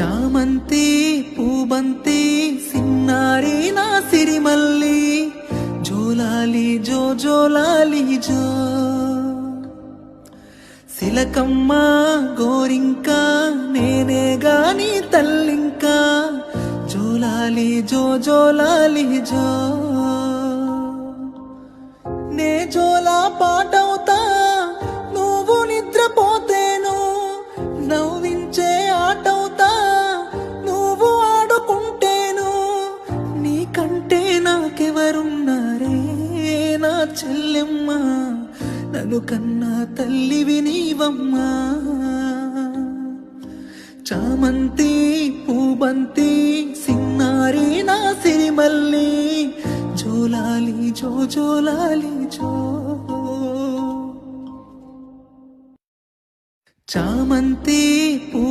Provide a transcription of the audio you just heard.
చామంతి పూబంతి సిన్నారి నా సిరిమల్లి జోలాలి జో జోలాలి జో. సిలకమ్మ గోరింక నేనే గాని తల్లింకా జోలాలి జో జోలాలి జో. నీకంటే నాకెవరున్నారే నా చెల్లెమ్మ? నన్ను కన్నా తల్లివి నీవమ్మా. చామంతి పూబంతి సిన్నారి నా సిరిమల్లి జోలాలి జో జోలాలి జో. చామంతి